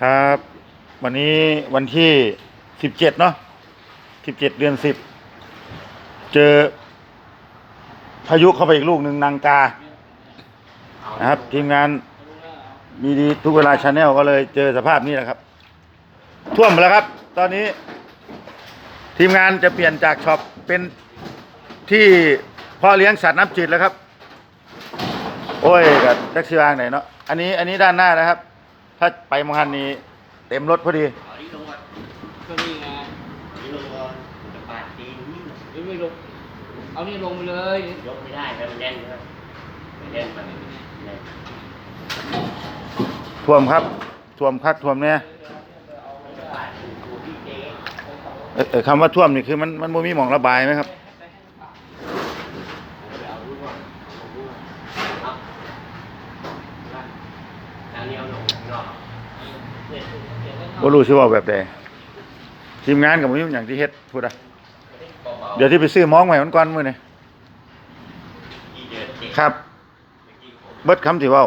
ครับ วันนี้วันที่สิบเจ็ดเนาะสิบเจ็ดเดือนสิบเจอ พายุเข้าไปอีกลูกหนึ่งนางกา นะครับ ทีมงานมีดีทุกเวลาชาแนลก็เลยเจอสภาพนี้แหละครับ ท่วมแล้วครับ ตอนนี้ ทีมงานจะเปลี่ยนจากช็อปเป็นที่พ่อเลี้ยงสัตว์น้ำจืดแล้วครับ โอ้ยกับแท็กซี่วางไหนเนาะอันนี้อันนี้ด้านหน้านะครับ ถ้าไปมังคันนี้ เต็มรถพอดีเอานี่ลงก่อนก็นี่ไงนี่ลงก่อนจะปาดตีนนี่ยังไม่ลง เอานี่ลงไปเลยยกไม่ได้แล้วมันแน่นนะมันแน่นมันแน่นท่วมครับท่วมคักท่วมเนี่ยเออเอ่อคำว่าท่วมนี่คือมันมันบ่มีหมองระบายไหมครับ เอาลูกว่าเอาลูกเอาทางนี้เอาลงข้างนอก บ่รู้สิเว่าแบบใดทีมงานกับผมอย่างที่เฮ็ดพูดอะเดี๋ยวที่ไปซื้อมองใหม่มันก่อนมื้อนี่ครับ เบิดคำที่ว่า